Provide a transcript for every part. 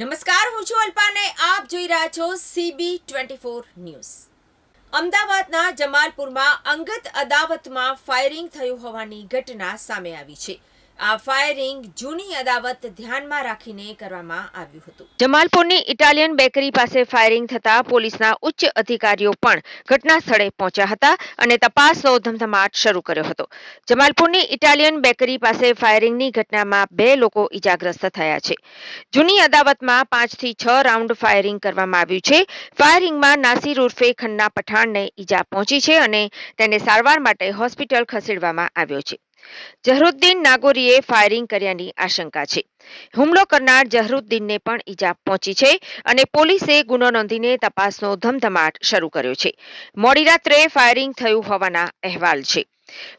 નમસ્કાર, હું છું અલ્પાને. આપ જોઈ રહ્યા છો સીબી ટ્વેન્ટી ફોર ન્યૂઝ. અમદાવાદના જમાલપુરમાં અંગત અદાવતમાં ફાયરિંગ થયું હોવાની ઘટના સામે આવી છે. આ ફાયરિંગ જૂની અદાવત ધ્યાનમાં રાખીને કરવામાં આવ્યું હતું. જમાલપુરની ઇટાલિયન બેકરી પાસે ફાયરિંગ થતા પોલીસના ઉચ્ચ અધિકારીઓ પણ ઘટના સ્થળે પહોંચ્યા હતા અને તપાસનો ધમધમાટ શરૂ કર્યો હતો. જમાલપુરની ઇટાલિયન બેકરી પાસે ફાયરિંગની ઘટનામાં બે લોકો ઇજાગ્રસ્ત થયા છે. જૂની અદાવતમાં પાંચથી છ રાઉન્ડ ફાયરિંગ કરવામાં આવ્યું છે. ફાયરિંગમાં નાસિર ઉર્ફે ખન્ના પઠાણને ઈજા પહોંચી છે અને તેને સારવાર માટે હોસ્પિટલ ખસેડવામાં આવ્યો છે. જહરુદ્દીન નાગોરીએ ફાયરિંગ કર્યાની આશંકા છે. હુમલો કરનાર જહરુદ્દીનને પણ ઈજા પહોંચી છે અને પોલીસે ગુનો નોંધીને તપાસનો ધમધમાટ શરૂ કર્યો છે. મોડી રાત્રે ફાયરિંગ થયું હોવાના અહેવાલ છે.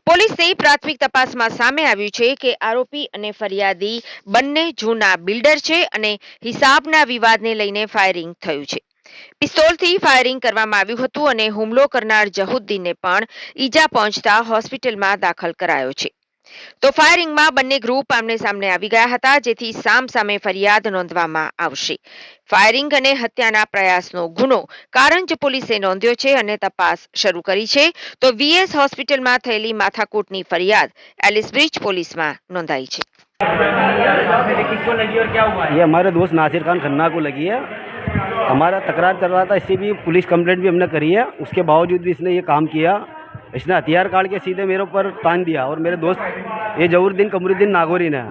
પોલીસની પ્રાથમિક તપાસમાં સામે આવ્યું છે કે આરોપી અને ફરિયાદી બંને જૂના બિલ્ડર છે અને હિસાબના વિવાદને લઈને ફાયરિંગ થયું છે. પિસ્તોલથી ફાયરિંગ કરવામાં આવ્યું હતું અને હુમલો કરનાર જહુદ્દીનને પણ ઈજા પહોંચતા હોસ્પિટલમાં દાખલ કરાયો છે. તો ફાયરિંગમાં બંને ગ્રુપ આમને સામને આવી ગયા હતા જેથી સામ સામે ફરિયાદ નોંધવામાં આવશે ફાયરિંગ અને હત્યાના પ્રયાસનો ગુનો કારંજ પોલીસે નોંધ્યો છે અને તપાસ શરૂ કરી છે તો વીએસ હોસ્પિટલમાં થયેલી માથાકૂટની ફરિયાદ એલિસ બ્રિજ પોલીસમાં નોંધાઈ છે आपने किसको लगी और क्या हुआ है ये हमारे दोस्त नासिर खान खन्ना को लगी है हमारा तकरार चल रहा था इससे भी पुलिस कंप्लेंट भी हमने करी है उसके बावजूद भी इसने ये काम किया इसने हथियार काट के सीधे मेरे ऊपर तान दिया और मेरे दोस्त ये जहरुद्दीन कमरुद्दीन नागोरी ने।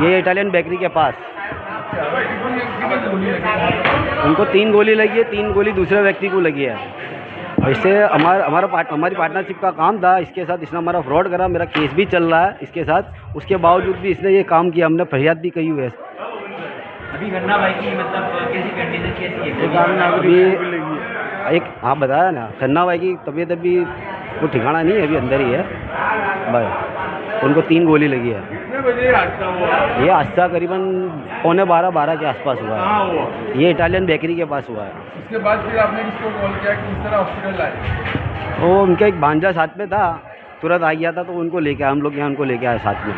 ये इटालियन बेकरी के पास। उनको तीन गोली लगी है तीन गोली दूसरे व्यक्ति को लगी है। और इससे हमारा हमारा पार्ट हमारी पार्टनरशिप का काम था इसके साथ इसने हमारा फ्रॉड करा मेरा केस भी चल रहा है इसके साथ उसके बावजूद भी इसने ये काम किया हमने फरियाद भी कही हुई है। अभी घटना भाई की मतलब कैसी कंडीशन कैसी है अभी एक हाँ बताया ना खन्ना भाई की तबीयत अभी वो ठिकाना नहीं है अभी अंदर ही है। बस। उनको तीन गोली लगी है। ये हादसा करीबन पौने बारह बारह के आसपास हुआ है। ये इटालियन बेकरी के पास हुआ है। उसके बाद फिर आपने किसको कॉल किया कि इस तरह हॉस्पिटल आए वो उनका एक भांजा साथ में था तुरंत आ गया था तो उनको लेके हम लोग यहाँ उनको लेके आए साथ में।